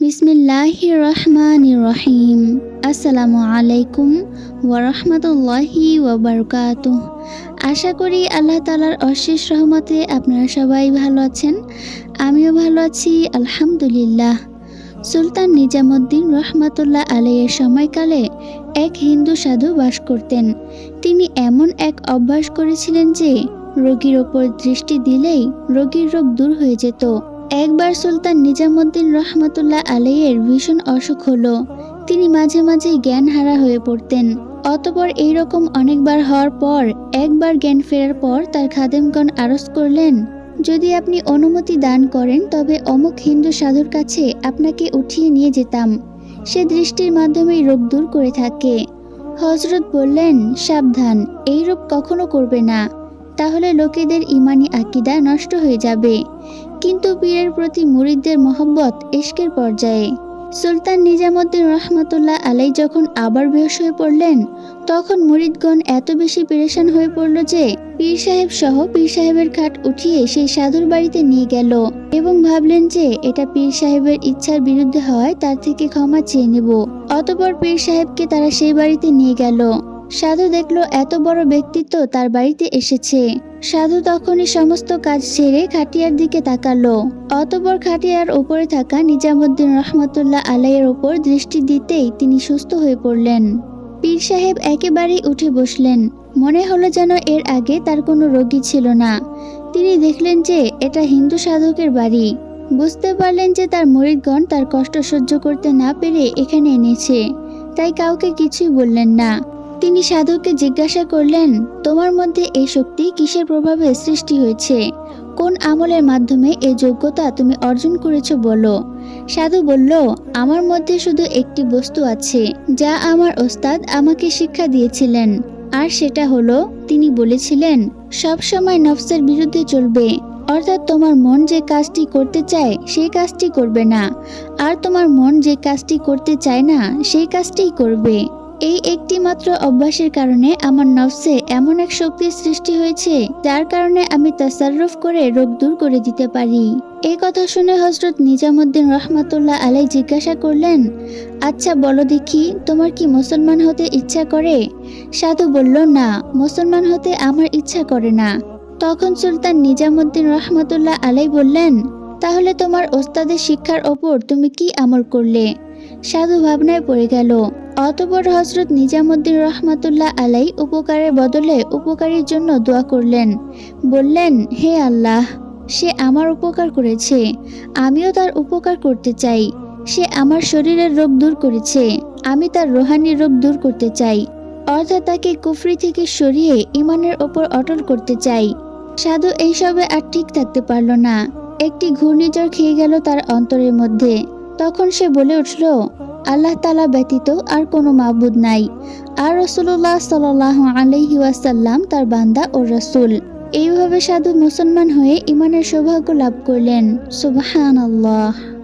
বিসমিল্লাহ রহমান রহিম আসসালামু আলাইকুম ওয়ারহমতুল্লাহি ওবরকাত আশা করি আল্লাহ তালার অশেষ রহমতে আপনারা সবাই ভালো আছেন। আমিও ভালো আছি, আলহামদুলিল্লাহ। সুলতান নিজামুদ্দিন রহমাতুল্লাহ আলাইয়ের সময়কালে এক হিন্দু সাধু বাস করতেন। তিনি এমন এক অভ্যাস করেছিলেন যে, রোগীর ওপর দৃষ্টি দিলেই রোগীর রোগ দূর হয়ে যেত। একবার সুলতান নিজামুদ্দিন রহমাতুল্লাহ আলাইয়ের ভীষণ অসুখ হলো। তিনি মাঝে মাঝে জ্ঞান হারা হয়ে পড়তেন। অতপর এইরকম অনেকবার হওয়ার পর, একবার জ্ঞান ফেরার পর তার খাদেমগণ আরজ করলেন, যদি আপনি অনুমতি দান করেন, তবে অমুক হিন্দু সাধুর কাছে আপনাকে উঠিয়ে নিয়ে যেতাম। সে দৃষ্টির মাধ্যমেই রোগ দূর করে থাকে। হজরত বললেন, সাবধান এই রোগ কখনো করবে না। তাহলে লোকেদের ইমানি আকিদা নষ্ট হয়ে যাবে। কিন্তু পীরের প্রতি মুরিদদের মহব্বত এশকের পর্যায়ে। সুলতান নিজামুদ্দিন রহমতুল্লাহ আলাই যখন আবার বেহস হয়ে পড়লেন, তখন মুরিদগণ এত বেশি পেরেশান হয়ে পড়ল যে পীর সাহেব সহ পীর সাহেবের খাট উঠিয়ে সেই সাধুর বাড়িতে নিয়ে গেল এবং ভাবলেন যে এটা পীর সাহেবের ইচ্ছার বিরুদ্ধে হওয়ায় তার থেকে ক্ষমা চেয়ে নেব। অতপর পীর সাহেবকে তারা সেই বাড়িতে নিয়ে গেল। সাধু দেখল এত বড় ব্যক্তিত্ব তার বাড়িতে এসেছে। সাধু তখনই সমস্ত কাজ ছেড়ে খাটিয়ার দিকে তাকালো। অতপর খাটিয়ার উপরে থাকা নিজামুদ্দিন রহমতুল্লাহ আলাইয়ের ওপর দৃষ্টি দিতেই তিনি সুস্থ হয়ে পড়লেন। পীর সাহেব একেবারেই উঠে বসলেন। মনে হলো যেন এর আগে তার কোনো রোগী ছিল না। তিনি দেখলেন যে এটা হিন্দু সাধকের বাড়ি। বুঝতে পারলেন যে তার মরিদগণ তার কষ্ট সহ্য করতে না পেরে এখানে এনেছে। তাই কাউকে কিছুই বললেন না। তিনি সাধুকে জিজ্ঞাসা করলেন, তোমার মধ্যে এই শক্তি কিসের প্রভাবে সৃষ্টি হয়েছে? কোন আমলের মাধ্যমে এই যোগ্যতা তুমি অর্জন করেছ বলো? সাধু বলল, আমার মধ্যে শুধু একটি বস্তু আছে, যা আমার ওস্তাদ আমাকে শিক্ষা দিয়েছিলেন। আর সেটা হলো, তিনি বলেছিলেন, সব সময় নফসের বিরুদ্ধে চলবে। অর্থাৎ তোমার মন যে কাজটি করতে চায়, সেই কাজটি করবে না। আর তোমার মন যে কাজটি করতে চায় না, সেই কাজটিই করবে। এই একটি মাত্র অভ্যাসের কারণে আমার নফসে এমন এক শক্তির সৃষ্টি হয়েছে, যার কারণে আমি তাসাররফ করে রোগ দূর করে দিতে পারি। এই কথা শুনে হজরত নিজামুদ্দিন রহমতুল্লাহ আলাই জিজ্ঞাসা করলেন আচ্ছা বলো দেখি, তোমার কি মুসলমান হতে ইচ্ছা করে? সাধু বলল, না, মুসলমান হতে আমার ইচ্ছা করে না। তখন সুলতান নিজামুদ্দিন রহমতুল্লাহ আলাই বললেন, তাহলে তোমার ওস্তাদের শিক্ষার ওপর তুমি কি আমল করলে? সাধু ভাবনায় পড়ে গেল অতপর হজরত নিজামুদ্দিন রহমাতুল্লাহ আলাই উপকারের বদলে উপকারীর জন্য দোয়া করলেন। বললেন, হে আল্লাহ, সে আমার উপকার করেছে। আমিও তার উপকার করতে চাই। সে আমার শরীরের রোগ দূর করেছে। আমি তার রোহানি রোগ দূর করতে চাই। অর্থাৎ তাকে কুফরি থেকে সরিয়ে ইমানের ওপর অটল করতে চাই। সাধু এইসবে আর ঠিক থাকতে পারল না। একটি ঘূর্ণিঝড় খেয়ে গেল তার অন্তরের মধ্যে। তখন সে বলে উঠল আল্লাহ তালা ব্যতীত আর কোনো মাবুদ নাই। আর রসুল্লাহ সাল আলহি ওয়াসাল্লাম তার বান্দা ও রসুল। এইভাবে সাধু মুসলমান হয়ে ইমানের সৌভাগ্য লাভ করলেন। সুবাহান আল্লাহ